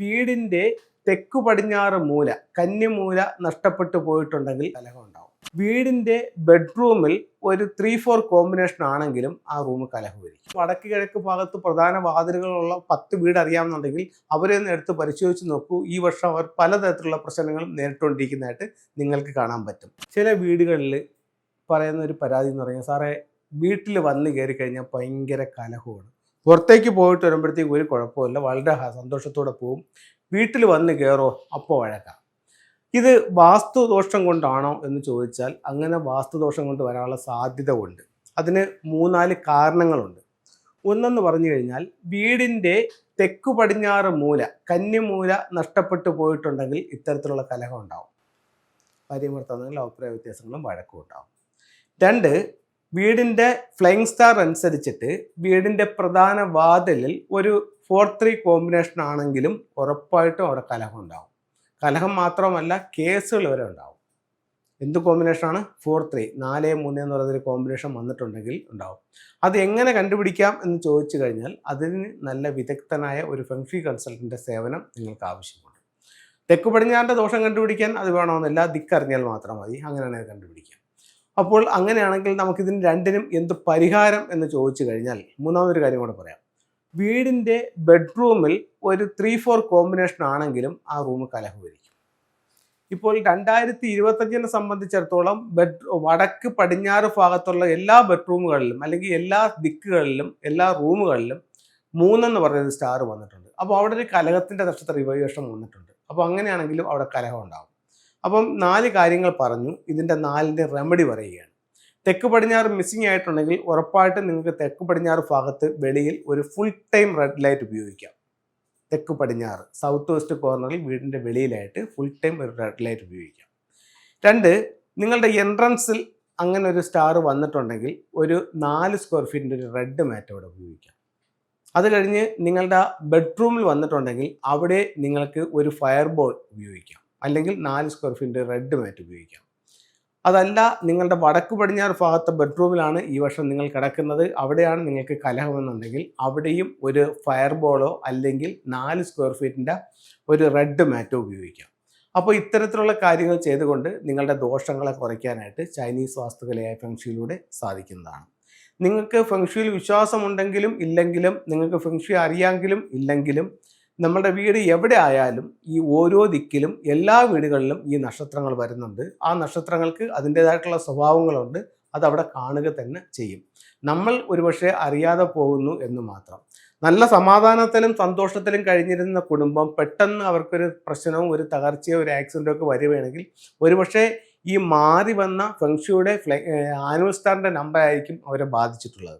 വീടിന്റെ തെക്കു പടിഞ്ഞാറ് മൂല കന്നിമൂല നഷ്ടപ്പെട്ടു പോയിട്ടുണ്ടെങ്കിൽ കലഹം ഉണ്ടാവും വീടിന്റെ ബെഡ്റൂമിൽ ഒരു ത്രീ ഫോർ കോമ്പിനേഷൻ ആണെങ്കിലും ആ റൂം വരും വടക്ക് കിഴക്ക് ഭാഗത്ത് പ്രധാന വാതിലുകളുള്ള പത്ത് വീട് അറിയാമെന്നുണ്ടെങ്കിൽ അവരെ ഒന്ന് എടുത്ത് പരിശോധിച്ച് നോക്കൂ. ഈ വർഷം അവർ പലതരത്തിലുള്ള പ്രശ്നങ്ങളും നേരിട്ടുകൊണ്ടിരിക്കുന്നതായിട്ട് നിങ്ങൾക്ക് കാണാൻ പറ്റും. ചില വീടുകളിൽ പറയുന്ന ഒരു പരാതി എന്ന് പറഞ്ഞാൽ സാറേ വീട്ടിൽ വന്ന് കയറി കഴിഞ്ഞാൽ ഭയങ്കര കലഹമാണ്. പുറത്തേക്ക് പോയിട്ട് വരുമ്പോഴത്തേക്ക് ഒരു കുഴപ്പമില്ല വളരെ സന്തോഷത്തോടെ പോവും. വീട്ടിൽ വന്ന് കയറോ അപ്പോൾ വഴക്കാം. ഇത് വാസ്തുദോഷം കൊണ്ടാണോ എന്ന് ചോദിച്ചാൽ അങ്ങനെ വാസ്തുദോഷം കൊണ്ട് വരാനുള്ള സാധ്യത ഉണ്ട് അതിന് മൂന്നാൽ കാരണങ്ങളുണ്ട്. ഒന്നെന്ന് പറഞ്ഞു കഴിഞ്ഞാൽ വീടിന്റെ തെക്ക് പടിഞ്ഞാറ് മൂല കന്നിമൂല നഷ്ടപ്പെട്ടു പോയിട്ടുണ്ടെങ്കിൽ ഇത്തരത്തിലുള്ള കലഹം ഉണ്ടാവും. ഭാര്യഭർത്താവുന്നെങ്കിൽ അഭിപ്രായ വ്യത്യാസങ്ങളും വഴക്കും ഉണ്ടാവും. രണ്ട് വീടിന്റെ ഫ്ലൈങ് സ്റ്റാർ അനുസരിച്ചിട്ട് വീടിന്റെ പ്രധാന വാതിലിൽ ഒരു ഫോർ ത്രീ കോമ്പിനേഷൻ ആണെങ്കിലും ഉറപ്പായിട്ടും അവിടെ കലഹം ഉണ്ടാവും. കലഹം മാത്രമല്ല കേസുകൾ വരെ ഉണ്ടാവും. എന്ത് കോമ്പിനേഷനാണ് ഫോർ ത്രീ നാല് മൂന്ന് എന്ന് പറയുന്നൊരു കോമ്പിനേഷൻ വന്നിട്ടുണ്ടെങ്കിൽ ഉണ്ടാവും. അത് എങ്ങനെ കണ്ടുപിടിക്കാം എന്ന് ചോദിച്ചു കഴിഞ്ഞാൽ അതിന് നല്ല വിദഗ്ധനായ ഒരു ഫെങ്ഷി കൺസൾട്ടന്റെ സേവനം നിങ്ങൾക്ക് ആവശ്യമാണ്. തെക്ക് പടിഞ്ഞാറിന്റെ ദോഷം കണ്ടുപിടിക്കാൻ അത് വേണമെന്നില്ല ദിക്കറിഞ്ഞാൽ മാത്രം മതി. അങ്ങനെയാണ് അത് കണ്ടുപിടിക്കാം. അപ്പോൾ അങ്ങനെയാണെങ്കിൽ നമുക്കിതിന് രണ്ടിനും എന്ത് പരിഹാരം എന്ന് ചോദിച്ചു കഴിഞ്ഞാൽ മൂന്നാമതൊരു കാര്യം കൂടെ പറയാം. വീടിന്റെ ബെഡ്റൂമിൽ ഒരു ത്രീ ഫോർ കോമ്പിനേഷൻ ആണെങ്കിലും ആ റൂം കലഹമായിരിക്കും ഇപ്പോൾ രണ്ടായിരത്തി ഇരുപത്തഞ്ചിനെ സംബന്ധിച്ചിടത്തോളം ബെഡ് വടക്ക് പടിഞ്ഞാറ് ഭാഗത്തുള്ള എല്ലാ ബെഡ്റൂമുകളിലും അല്ലെങ്കിൽ എല്ലാ ദിക്കുകളിലും എല്ലാ റൂമുകളിലും മൂന്നെന്ന് പറയുന്ന സ്റ്റാർ വന്നിട്ടുണ്ട്. അപ്പോൾ അവിടെ ഒരു കലഹത്തിന്റെ നക്ഷത്ര റിവൈവേഷൻ വന്നിട്ടുണ്ട്. അപ്പോൾ അങ്ങനെയാണെങ്കിലും അവിടെ കലഹം ഉണ്ടാവും. അപ്പം നാല് കാര്യങ്ങൾ പറഞ്ഞു. ഇതിന്റെ നാലിന്റെ റെമഡി പറയുകയാണ്. തെക്ക് പടിഞ്ഞാറ് മിസ്സിംഗ് ആയിട്ടുണ്ടെങ്കിൽ ഉറപ്പായിട്ടും നിങ്ങൾക്ക് തെക്ക് പടിഞ്ഞാറ് ഭാഗത്ത് വെളിയിൽ ഒരു ഫുൾ ടൈം റെഡ് ലൈറ്റ് ഉപയോഗിക്കാം. തെക്ക് പടിഞ്ഞാറ് സൗത്ത് വെസ്റ്റ് കോർണറിൽ വീടിന്റെ വെളിയിലായിട്ട് ഫുൾ ടൈം ഒരു റെഡ് ലൈറ്റ് ഉപയോഗിക്കാം. രണ്ട് നിങ്ങളുടെ എൻട്രൻസിൽ അങ്ങനെ ഒരു സ്റ്റാർ വന്നിട്ടുണ്ടെങ്കിൽ ഒരു നാല് സ്ക്വയർ ഫീറ്റിന്റെ ഒരു റെഡ് മാറ്റ് അവിടെ ഉപയോഗിക്കാം. അത് കഴിഞ്ഞ് നിങ്ങളുടെ ബെഡ്റൂമിൽ വന്നിട്ടുണ്ടെങ്കിൽ അവിടെ നിങ്ങൾക്ക് ഒരു ഫയർ ബോൾ ഉപയോഗിക്കാം. അല്ലെങ്കിൽ നാല് സ്ക്വയർ ഫീറ്റിന്റെ റെഡ് മാറ്റ് ഉപയോഗിക്കാം. അതല്ല നിങ്ങളുടെ വടക്ക് പടിഞ്ഞാറ് ഭാഗത്തെ ബെഡ്റൂമിലാണ് ഈ വർഷം നിങ്ങൾ കിടക്കുന്നത്. അവിടെയാണ് നിങ്ങൾക്ക് കലഹമെന്നുണ്ടെങ്കിൽ അവിടെയും ഒരു ഫയർ ബോളോ അല്ലെങ്കിൽ നാല് സ്ക്വയർ ഫീറ്റിന്റെ ഒരു റെഡ് മാറ്റോ ഉപയോഗിക്കാം. അപ്പോൾ ഇത്തരത്തിലുള്ള കാര്യങ്ങൾ ചെയ്തുകൊണ്ട് നിങ്ങളുടെ ദോഷങ്ങളെ കുറയ്ക്കാനായിട്ട് ചൈനീസ് വാസ്തുകലയായ ഫെങ്ഷിയിലൂടെ സാധിക്കുന്നതാണ്. നിങ്ങൾക്ക് ഫെങ്ഷിയിൽ വിശ്വാസമുണ്ടെങ്കിലും ഇല്ലെങ്കിലും നിങ്ങൾക്ക് ഫെങ്ഷി അറിയാമെങ്കിലും ഇല്ലെങ്കിലും നമ്മുടെ വീട് എവിടെ ആയാലും ഈ ഓരോ ദിക്കിലും എല്ലാ വീടുകളിലും ഈ നക്ഷത്രങ്ങൾ വരുന്നുണ്ട്. ആ നക്ഷത്രങ്ങൾക്ക് അതിന്റെതായിട്ടുള്ള സ്വഭാവങ്ങളുണ്ട്. അതവിടെ കാണുക തന്നെ ചെയ്യും. നമ്മൾ ഒരുപക്ഷെ അറിയാതെ പോകുന്നു എന്ന് മാത്രം. നല്ല സമാധാനത്തിലും സന്തോഷത്തിലും കഴിഞ്ഞിരുന്ന കുടുംബം പെട്ടെന്ന് അവർക്കൊരു പ്രശ്നവും ഒരു തകർച്ചയോ ഒരു ആക്സിഡന്റോ ഒക്കെ വരുവാണെങ്കിൽ ഒരുപക്ഷെ ഈ മാറി വന്ന ഫെങ്ഷിയുടെ ഫ്ലൈ ആനുവൽ സ്റ്റാറിന്റെ നമ്പർ ആയിരിക്കും അവരെ ബാധിച്ചിട്ടുള്ളത്.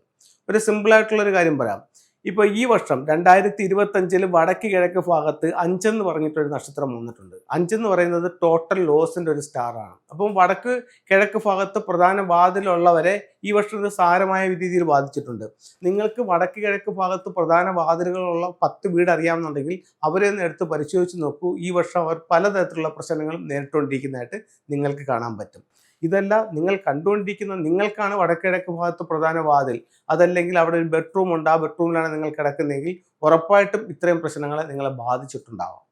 ഒരു സിമ്പിളായിട്ടുള്ളൊരു കാര്യം പറയാം. ഇപ്പോൾ ഈ വർഷം രണ്ടായിരത്തി ഇരുപത്തഞ്ചിൽ വടക്ക് കിഴക്ക് ഭാഗത്ത് അഞ്ചെന്ന് പറഞ്ഞിട്ടൊരു നക്ഷത്രം വന്നിട്ടുണ്ട്. അഞ്ചെന്ന് പറയുന്നത് ടോട്ടൽ ലോസിന്റെ ഒരു സ്റ്റാറാണ് അപ്പം വടക്ക് കിഴക്ക് ഭാഗത്ത് പ്രധാന വാതിലുള്ളവരെ ഈ വർഷം ഒരു സാരമായ രീതിയിൽ ബാധിച്ചിട്ടുണ്ട്. നിങ്ങൾക്ക് വടക്ക് കിഴക്ക് ഭാഗത്ത് പ്രധാന വാതിലുകളുള്ള പത്ത് വീട് അറിയാമെന്നുണ്ടെങ്കിൽ അവരെ ഒന്ന് എടുത്ത് പരിശോധിച്ച് നോക്കൂ. ഈ വർഷം അവർ പലതരത്തിലുള്ള പ്രശ്നങ്ങളും നേരിട്ടുകൊണ്ടിരിക്കുന്നതായിട്ട് നിങ്ങൾക്ക് കാണാൻ പറ്റും. ഇതല്ല നിങ്ങൾ കണ്ടുകൊണ്ടിരിക്കുന്ന നിങ്ങൾക്കാണ് വടക്കിഴക്ക് ഭാഗത്ത് പ്രധാന വാതിൽ. അതല്ലെങ്കിൽ അവിടെ ഒരു ബെഡ്റൂം ഉണ്ട്. ആ ബെഡ്റൂമിലാണ് നിങ്ങൾ കിടക്കുന്നതെങ്കിൽ ഉറപ്പായിട്ടും ഇത്രയും പ്രശ്നങ്ങളെ നിങ്ങളെ ബാധിച്ചിട്ടുണ്ടാവാം.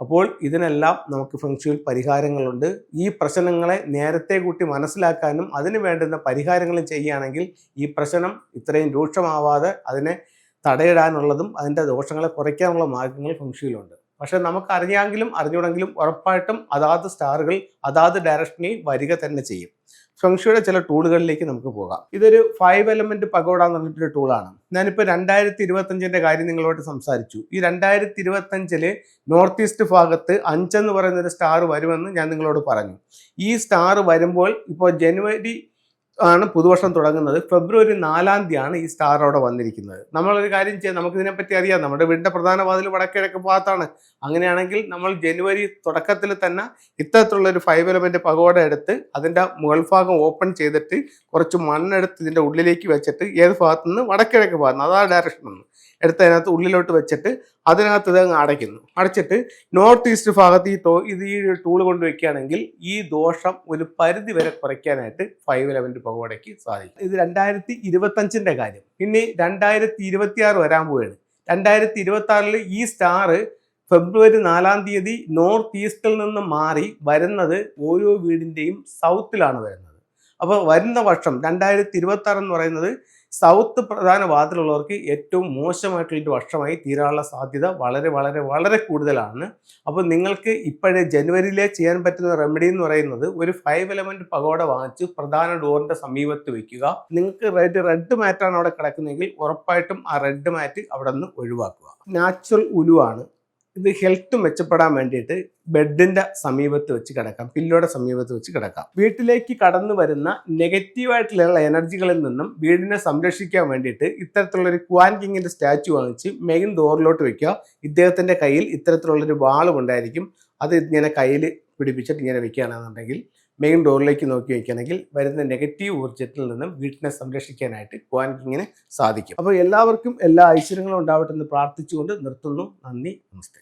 അപ്പോൾ ഇതിനെല്ലാം നമുക്ക് ഫംഗ്ഷനിൽ പരിഹാരങ്ങളുണ്ട്. ഈ പ്രശ്നങ്ങളെ നേരത്തെ കൂട്ടി മനസ്സിലാക്കാനും അതിന് വേണ്ടുന്ന പരിഹാരങ്ങളും ചെയ്യുകയാണെങ്കിൽ ഈ പ്രശ്നം ഇത്രയും രൂക്ഷമാവാതെ അതിനെ തടയിടാനുള്ളതും അതിന്റെ ദോഷങ്ങളെ കുറയ്ക്കാനുള്ള മാർഗങ്ങൾ ഫംഗ്ഷനിലുണ്ട് പക്ഷെ നമുക്ക് അറിയാമെങ്കിലും അറിഞ്ഞുകൂടെങ്കിലും ഉറപ്പായിട്ടും അതാത് സ്റ്റാറുകൾ അതാത് ഡയറക്ഷനിൽ വരിക തന്നെ ചെയ്യും. ഫംഗ്ഷയുടെ ചില ടൂളുകളിലേക്ക് നമുക്ക് പോകാം. ഇതൊരു ഫൈവ് എലമെന്റ് പഗോഡ എന്ന് പറഞ്ഞിട്ടൊരു ടൂളാണ്. ഞാനിപ്പോൾ രണ്ടായിരത്തി ഇരുപത്തഞ്ചിന്റെ കാര്യം നിങ്ങളോട് സംസാരിച്ചു. ഈ രണ്ടായിരത്തി ഇരുപത്തഞ്ചിൽ നോർത്ത് ഈസ്റ്റ് ഭാഗത്ത് അഞ്ചെന്ന് പറയുന്ന ഒരു സ്റ്റാർ വരുമെന്ന് ഞാൻ നിങ്ങളോട് പറഞ്ഞു. ഈ സ്റ്റാർ വരുമ്പോൾ ഇപ്പോൾ ജനുവരി ആണ് പുതുവർഷം തുടങ്ങുന്നത്. ഫെബ്രുവരി നാലാം തീയതിയാണ് ഈ സ്റ്റാർ അവിടെ വന്നിരിക്കുന്നത്. നമ്മളൊരു കാര്യം ചെയ്യാം. നമുക്കിതിനെപ്പറ്റി അറിയാം. നമ്മുടെ വീടിന്റെ പ്രധാന വാതിൽ വടക്കിഴക്ക് ഭാഗത്താണ്. അങ്ങനെയാണെങ്കിൽ നമ്മൾ ജനുവരി തുടക്കത്തിൽ തന്നെ ഇത്തരത്തിലുള്ള ഒരു ഫൈവ് എലമെന്റ് പകോട എടുത്ത് അതിന്റെ മുകൾ ഭാഗം ഓപ്പൺ ചെയ്തിട്ട് കുറച്ച് മണ്ണെടുത്ത് ഇതിന്റെ ഉള്ളിലേക്ക് വെച്ചിട്ട് ഏത് ഭാഗത്തു നിന്ന് വടക്കിഴക്ക് ഭാഗത്ത് അതാ ഡയറക്ഷൻ ഒന്ന് എടുത്ത് അതിനകത്ത് ഉള്ളിലോട്ട് വെച്ചിട്ട് അതിനകത്ത് ഇത് അടയ്ക്കുന്നു. അടച്ചിട്ട് നോർത്ത് ഈസ്റ്റ് ഭാഗത്ത് ഈ ടോ ഇത് ഈ ടൂൾ കൊണ്ട് വെക്കുകയാണെങ്കിൽ ഈ ദോഷം ഒരു പരിധി വരെ കുറയ്ക്കാനായിട്ട് ഫൈവ് എലവന്റ് പകോടയ്ക്ക് സാധിക്കും. ഇത് രണ്ടായിരത്തി ഇരുപത്തഞ്ചിന്റെ കാര്യം. ഇനി രണ്ടായിരത്തി ഇരുപത്തി ആറ് വരാൻ പോവുകയാണ്. രണ്ടായിരത്തി ഇരുപത്തി ഈ സ്റ്റാർ ഫെബ്രുവരി നാലാം തീയതി നോർത്ത് ഈസ്റ്റിൽ നിന്ന് മാറി വരുന്നത് ഓരോ വീടിന്റെയും സൗത്തിലാണ് വരുന്നത്. അപ്പോൾ വരുന്ന വർഷം രണ്ടായിരത്തി ഇരുപത്തി ആറ് എന്ന് പറയുന്നത് സൗത്ത് പ്രധാന വാതിലുള്ളവർക്ക് ഏറ്റവും മോശമായിട്ടുള്ളൊരു വർഷമായി തീരാനുള്ള സാധ്യത വളരെ വളരെ വളരെ കൂടുതലാണ്. അപ്പോൾ നിങ്ങൾക്ക് ഇപ്പോഴേ ജനുവരിയിലെ ചെയ്യാൻ പറ്റുന്ന റെമഡി എന്ന് പറയുന്നത് ഒരു ഫൈവ് എലമെന്റ് പകോട വാങ്ങിച്ച് പ്രധാന ഡോറിന്റെ സമീപത്ത് വയ്ക്കുക നിങ്ങൾക്ക് റെഡ് റെഡ് മാറ്റാണ് അവിടെ കിടക്കുന്നതെങ്കിൽ ഉറപ്പായിട്ടും ആ റെഡ് മാറ്റ് അവിടെ നിന്ന് ഒഴിവാക്കുക. നാച്ചുറൽ ഉലുവാണ്. ഇത് ഹെൽത്ത് മെച്ചപ്പെടാൻ വേണ്ടിയിട്ട് ബെഡിന്റെ സമീപത്ത് വെച്ച് കിടക്കാം പില്ലോയുടെ സമീപത്ത് വെച്ച് കിടക്കാം. വീട്ടിലേക്ക് കടന്നു വരുന്ന നെഗറ്റീവായിട്ടുള്ള എനർജികളിൽ നിന്നും വീടിനെ സംരക്ഷിക്കാൻ വേണ്ടിയിട്ട് ഇത്തരത്തിലുള്ള ഒരു ക്വാൻ കിങ്ങിന്റെ സ്റ്റാച്ചു വാങ്ങിച്ച് മെയിൻ ഡോറിലോട്ട് വെക്കുക. ഇദ്ദേഹത്തിന്റെ കയ്യിൽ ഇത്തരത്തിലുള്ളൊരു വാളും ഉണ്ടായിരിക്കും. അത് ഇങ്ങനെ കയ്യിൽ പിടിപ്പിച്ചിട്ട് ഇങ്ങനെ വെക്കുകയാണെന്നുണ്ടെങ്കിൽ മെയിൻ ഡോറിലേക്ക് നോക്കി വയ്ക്കുകയാണെങ്കിൽ വരുന്ന നെഗറ്റീവ് ഊർജത്തിൽ നിന്നും വീട്ടിനെ സംരക്ഷിക്കാനായിട്ട് ക്വാൻകിങ്ങിന് സാധിക്കും. അപ്പോൾ എല്ലാവർക്കും എല്ലാ ഐശ്വര്യങ്ങളും ഉണ്ടാവട്ടെ എന്ന് പ്രാർത്ഥിച്ചുകൊണ്ട് നിർത്തുന്നു. നന്ദി നമസ്തേ.